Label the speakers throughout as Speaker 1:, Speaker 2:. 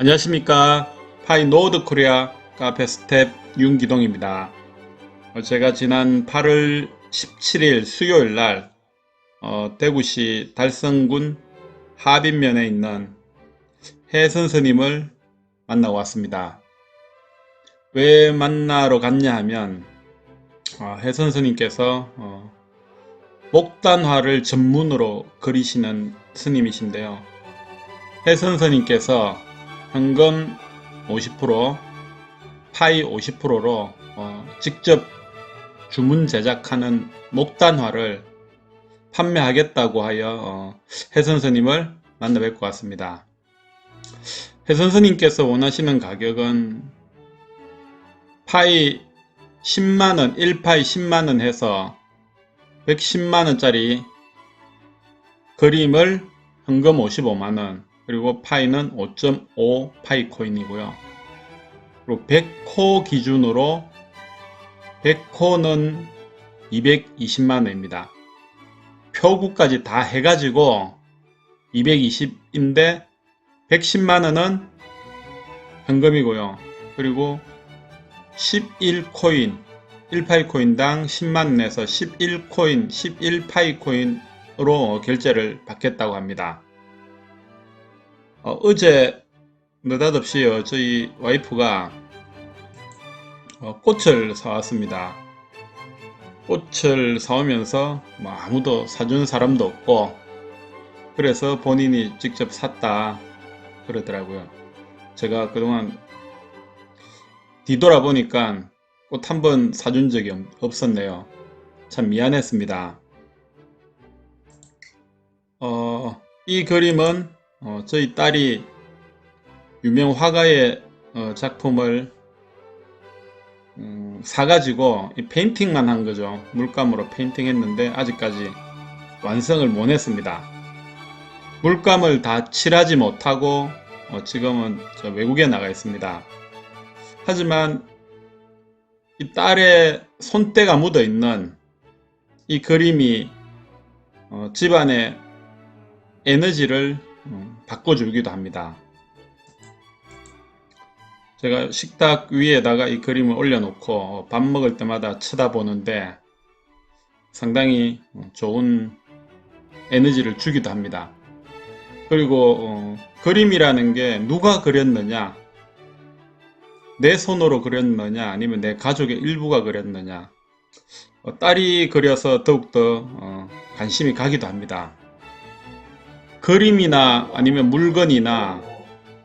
Speaker 1: 안녕하십니까 파이 노드 코리아 카페 스텝 윤기동입니다. 어, 제가 지난 8월 17일 수요일 날 어, 대구시 달성군 하빈면에 있는 해 선생님을 만나고 왔습니다. 왜 만나러 갔냐 하면 어, 해 선생님께서 어, 목단화를 전문으로 그리시는 스님이신데요. 해 선생님께서 현금 50%, 파이 50%로 어, 직접 주문 제작하는 목단화를 판매하겠다고 하여 어, 해선스님을 만나 뵙고 왔습니다. 해선스님께서 원하시는 가격은 파이 10만원, 1파이 10만원 해서 110만원짜리 그림을 현금 55만원, 그리고 파이는 5.5 파이 코인이고요. 그리고 100코 기준으로 100코는 220만 원입니다. 표구까지 다 해가지고 220인데 110만 원은 현금이고요. 그리고 11코인 1파이 코인당 10만원에서 11코인 11파이 코인으로 결제를 받겠다고 합니다. 어, 제 느닷없이 어, 저희 와이프가 어, 꽃을 사왔습니다. 꽃을 사오면서 뭐 아무도 사준 사람도 없고 그래서 본인이 직접 샀다 그러더라고요. 제가 그동안 뒤돌아보니까 꽃 한 번 사준 적이 없- 없었네요. 참 미안했습니다. 어, 이 그림은 어, 저희 딸이 유명 화가의 어, 작품을 음, 사가지고 이 페인팅만 한 거죠. 물감으로 페인팅했는데 아직까지 완성을 못 했습니다. 물감을 다 칠하지 못하고 어, 지금은 저 외국에 나가 있습니다. 하지만 이 딸의 손때가 묻어 있는 이 그림이 어, 집안의 에너지를 음, 바꿔주기도 합니다. 제가 식탁 위에다가 이 그림을 올려놓고 밥 먹을 때마다 쳐다보는데 상당히 어, 좋은 에너지를 주기도 합니다. 그리고 어, 그림이라는 게 누가 그렸느냐, 내 손으로 그렸느냐, 아니면 내 가족의 일부가 그렸느냐, 어, 딸이 그려서 더욱더 어, 관심이 가기도 합니다. 그림이나 아니면 물건이나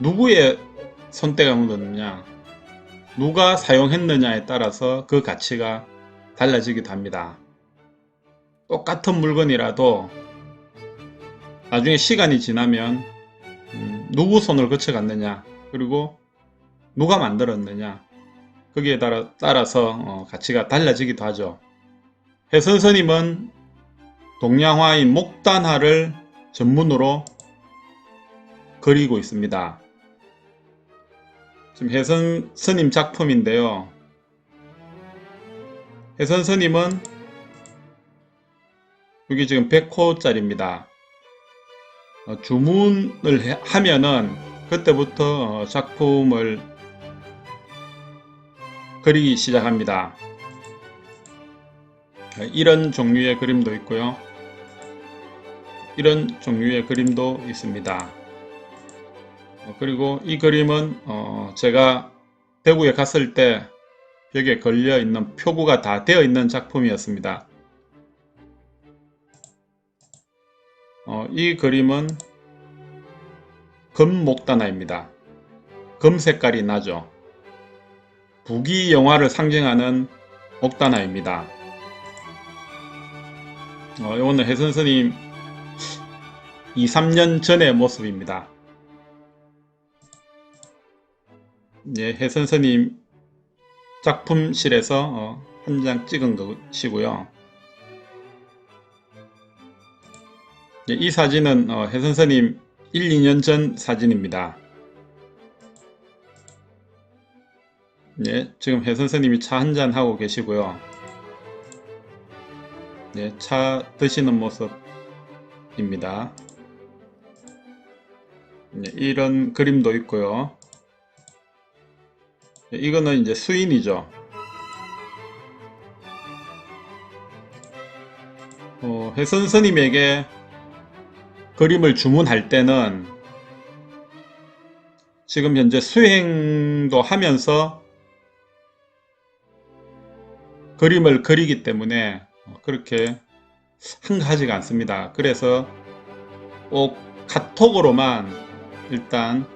Speaker 1: 누구의 손때가 묻었느냐, 누가 사용했느냐에 따라서 그 가치가 달라지기도 합니다. 똑같은 물건이라도 나중에 시간이 지나면 음, 누구 손을 거쳐갔느냐, 그리고 누가 만들었느냐, 거기에 따라, 따라서 어, 가치가 달라지기도 하죠. 해선스님은 동양화인 목단화를 전문으로 그리고 있습니다. 지금 해선 스님 작품인데요. 해선 스님은 여기 지금 100호짜리입니다. 어, 주문을 해- 하면은 그때부터 어, 작품을 그리기 시작합니다. 어, 이런 종류의 그림도 있고요. 이런 종류의 그림도 있습니다. 어, 그리고 이 그림은 어, 제가 대구에 갔을 때 벽에 걸려 있는 표구가 다 되어 있는 작품이었습니다. 어, 이 그림은 금 목단화입니다. 금 색깔이 나죠. 북이 영화를 상징하는 목단화입니다. 어, 오늘 해선 스님 2, 3년 전의 모습입니다. 예, 해선스님 작품실에서 어, 한장 찍은 것이고요. 예, 이 사진은 어, 해선스님 1, 2년 전 사진입니다. 예, 지금 해선스님이 차 한잔 하고 계시고요. 예, 차 드시는 모습입니다. 네, 이런 그림도 있고요. 네, 이거는 이제 수인이죠. 어, 혜선 스님에게 그림을 주문할 때는 지금 현재 수행도 하면서 그림을 그리기 때문에 그렇게 한가하지가 않습니다. 그래서 꼭 카톡으로만 일단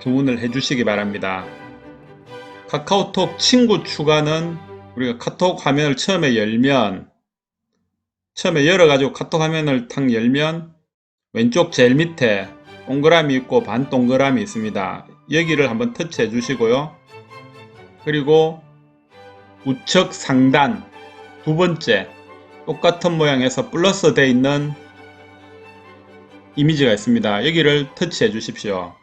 Speaker 1: 주문을 해주시기 바랍니다. 카카오톡 친구 추가는 우리가 카톡 화면을 처음에 열면 처음에 열어가지고 카톡 화면을 탁 열면 왼쪽 제일 밑에 동그라미 있고 반 동그라미 있습니다. 여기를 한번 터치해 주시고요. 그리고 우측 상단 두 번째 똑같은 모양에서 플러스 되어 있는 이미지가 있습니다. 여기를 터치해 주십시오.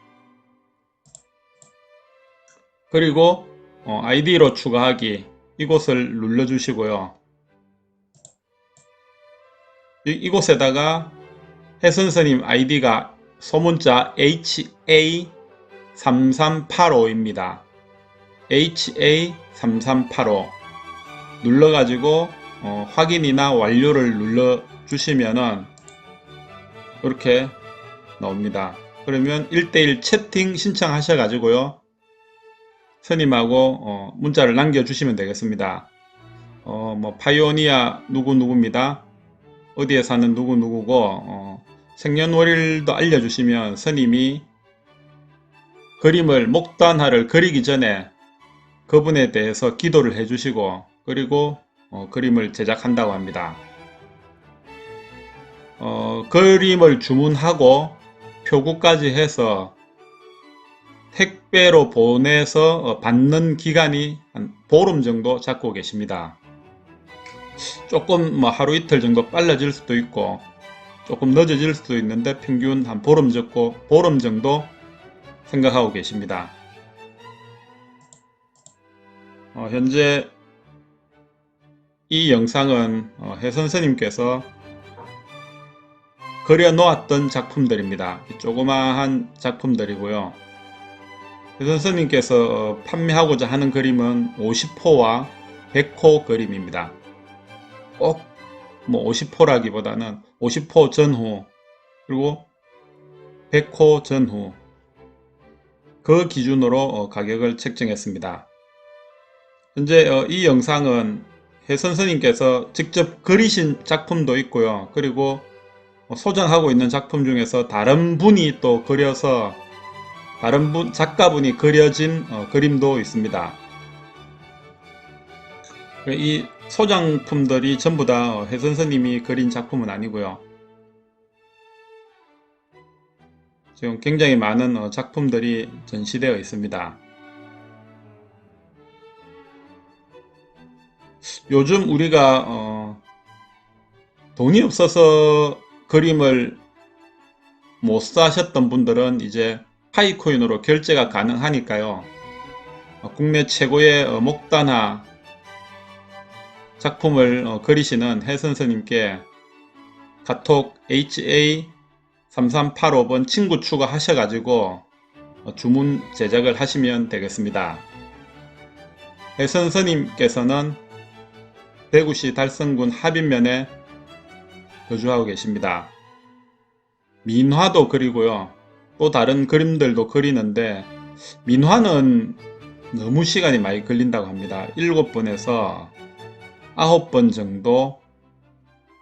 Speaker 1: 그리고 어, 아이디로 추가하기 이곳을 눌러 주시고요. 이, 이곳에다가 해선스님 아이디가 소문자 HA3385입니다. HA3385 눌러가지고 어, 확인이나 완료를 눌러 주시면은 이렇게 나옵니다. 그러면 1대1 채팅 신청하셔가지고요. 스님하고 어, 문자를 남겨주시면 되겠습니다. 어, 뭐 파이오니아 누구누구입니다. 어디에 사는 누구누구고 어, 생년월일도 알려주시면 스님이 그림을 목단화를 그리기 전에 그분에 대해서 기도를 해주시고 그리고 어, 그림을 제작한다고 합니다. 어, 그림을 주문하고 표구까지 해서 택배로 보내서 어, 받는 기간이 한 보름 정도 잡고 계십니다. 조금 뭐 하루 이틀 정도 빨라질 수도 있고 조금 늦어질 수도 있는데 평균 한 보름 정도, 보름 정도 생각하고 계십니다. 어, 현재 이 영상은 어, 해 선생님께서 그려 놓았던 작품들입니다. 이 조그마한 작품들이고요. 해 선생님께서 어, 판매하고자 하는 그림은 50호와 100호 그림입니다. 꼭 뭐 50호라기보다는 50호 전후 그리고 100호 전후 그 기준으로 어, 가격을 책정했습니다. 현재 어, 이 영상은 해 선생님께서 직접 그리신 작품도 있고요. 그리고 소장하고 있는 작품 중에서 다른 분이 또 그려서 다른 분 작가분이 그려진 어, 그림도 있습니다. 이 소장품들이 전부 다 해선스님이 그린 작품은 아니고요. 지금 굉장히 많은 어, 작품들이 전시되어 있습니다. 요즘 우리가 어, 돈이 없어서 그림을 못 사셨던 분들은 이제 파이코인으로 결제가 가능하니까요. 어, 국내 최고의 어, 목단화 작품을 어, 그리시는 해선스님께 카톡 HA3385번 친구 추가하셔가지고 어, 주문 제작을 하시면 되겠습니다. 해선스님께서는 대구시 달성군 합인면에 거주하고 계십니다. 민화도 그리고요. 또 다른 그림들도 그리는데 민화는 너무 시간이 많이 걸린다고 합니다. 7번에서 9번 정도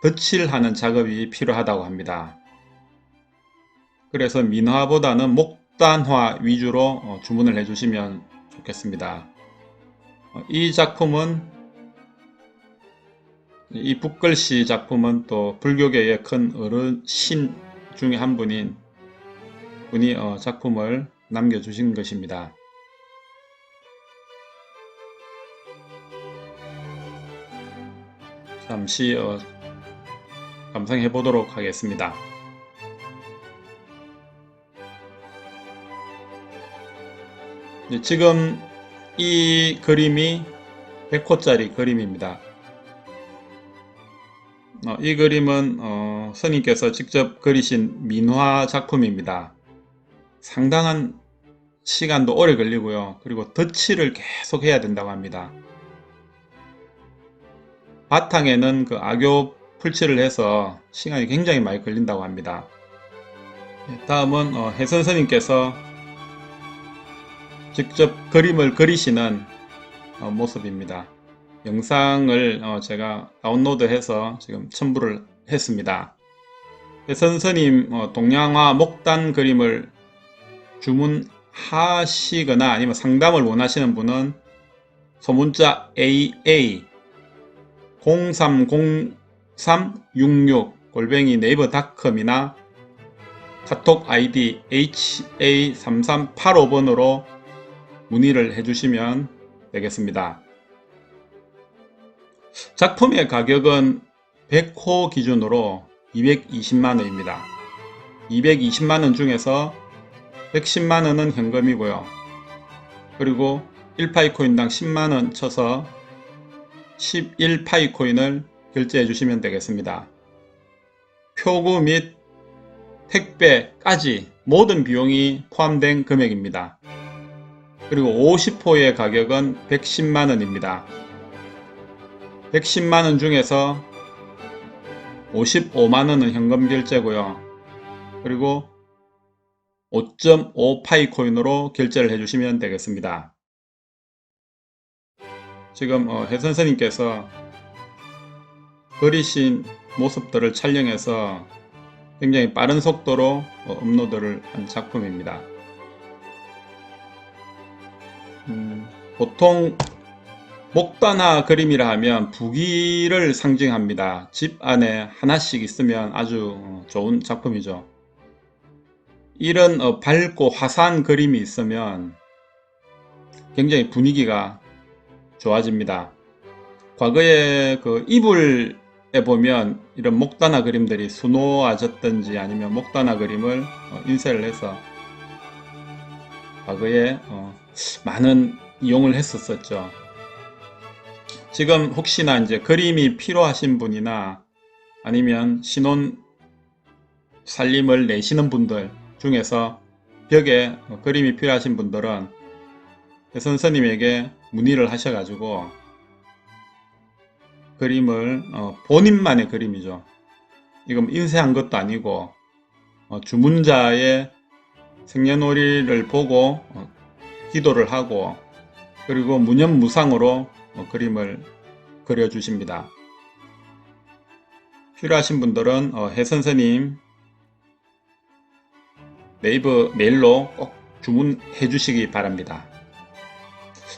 Speaker 1: 덧칠하는 작업이 필요하다고 합니다. 그래서 민화보다는 목단화 위주로 어, 주문을 해주시면 좋겠습니다. 어, 이 작품은 이 북글씨 작품은 또 불교계의 큰 어르신 중에 한 분인 분이 어, 작품을 남겨주신 것입니다. 잠시 어, 감상해 보도록 하겠습니다. 네, 지금 이 그림이 100호짜리 그림입니다. 어, 이 그림은 어, 스님께서 직접 그리신 민화 작품입니다. 상당한 시간도 오래 걸리고요. 그리고 덧칠을 계속 해야 된다고 합니다. 바탕에는 그 악교 풀칠을 해서 시간이 굉장히 많이 걸린다고 합니다. 네, 다음은 어, 해선선님께서 직접 그림을 그리시는 어, 모습입니다. 영상을 어, 제가 다운로드해서 지금 첨부를 했습니다. 해선선님 어, 동양화 목단 그림을 주문하시거나 아니면 상담을 원하시는 분은 소문자 AA 030366 골뱅이 네이버 닷컴이나 카톡 아이디 HA3385번으로 문의를 해주시면 되겠습니다. 작품의 가격은 100호 기준으로 220만원입니다. 220만원 중에서 110만원은 현금이고요. 그리고 1파이코인당 10만원 쳐서 11파이코인을 결제해 주시면 되겠습니다. 표구 및 택배까지 모든 비용이 포함된 금액입니다. 그리고 50호의 가격은 110만원입니다. 110만원 중에서 55만원은 현금 결제고요. 그리고 5.5 파이 코인으로 결제를 해주시면 되겠습니다. 지금 어, 해선생님께서 그리신 모습들을 촬영해서 굉장히 빠른 속도로 어, 업로드를 한 작품입니다. 음, 보통 목단화 그림이라 하면 부기를 상징합니다. 집 안에 하나씩 있으면 아주 어, 좋은 작품이죠. 이런 어, 밝고 화사한 그림이 있으면 굉장히 분위기가 좋아집니다. 과거에 그 이불에 보면 이런 목단화 그림들이 수놓아졌든지 아니면 목단화 그림을 어, 인쇄를 해서 과거에 어, 많은 이용을 했었었죠. 지금 혹시나 이제 그림이 필요하신 분이나 아니면 신혼 살림을 내시는 분들 중에서 벽에 어, 그림이 필요하신 분들은 선생님에게 문의를 하셔가지고 그림을 어, 본인만의 그림이죠. 이건 인쇄한 것도 아니고 어, 주문자의 생년월일을 보고 어, 기도를 하고 그리고 무념무상으로 어, 그림을 그려주십니다. 필요하신 분들은 어, 해선생님 네이버 메일로 꼭 주문해 주시기 바랍니다.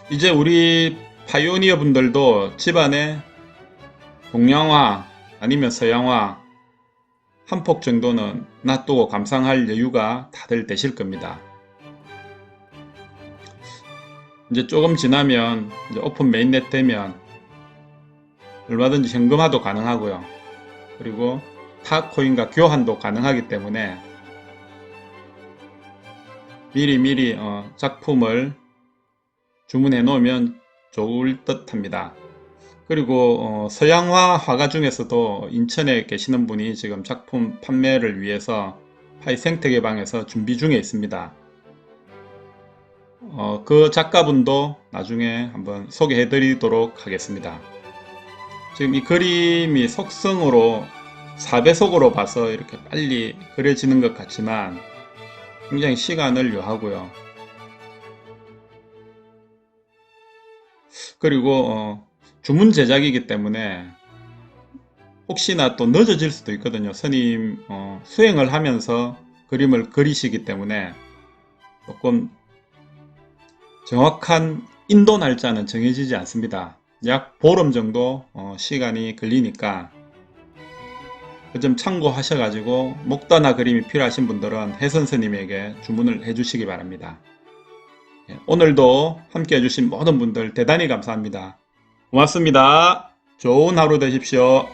Speaker 1: 이제 우리 파이오니어 분들도 집안에 동양화 아니면 서양화 한 폭 정도는 놔두고 감상할 여유가 다들 되실 겁니다. 이제 조금 지나면 이제 오픈 메인넷 되면 얼마든지 현금화도 가능하고요. 그리고 타 코인과 교환도 가능하기 때문에 미리 미리 어, 작품을 주문해 놓으면 좋을 듯 합니다. 그리고 어, 서양화 화가 중에서도 인천에 계시는 분이 지금 작품 판매를 위해서 파이생태 개방에서 준비 중에 있습니다. 어, 그 작가분도 나중에 한번 소개해 드리도록 하겠습니다. 지금 이 그림이 속성으로 4배속으로 봐서 이렇게 빨리 그려지는 것 같지만 굉장히 시간을 요하고요. 그리고 어, 주문 제작이기 때문에 혹시나 또 늦어질 수도 있거든요. 스님 어, 수행을 하면서 그림을 그리시기 때문에 조금 정확한 인도 날짜는 정해지지 않습니다. 약 보름 정도 어, 시간이 걸리니까 그 점 참고하셔가지고 목단화 그림이 필요하신 분들은 해선스님에게 주문을 해주시기 바랍니다. 예, 오늘도 함께 해주신 모든 분들 대단히 감사합니다. 고맙습니다. 좋은 하루 되십시오.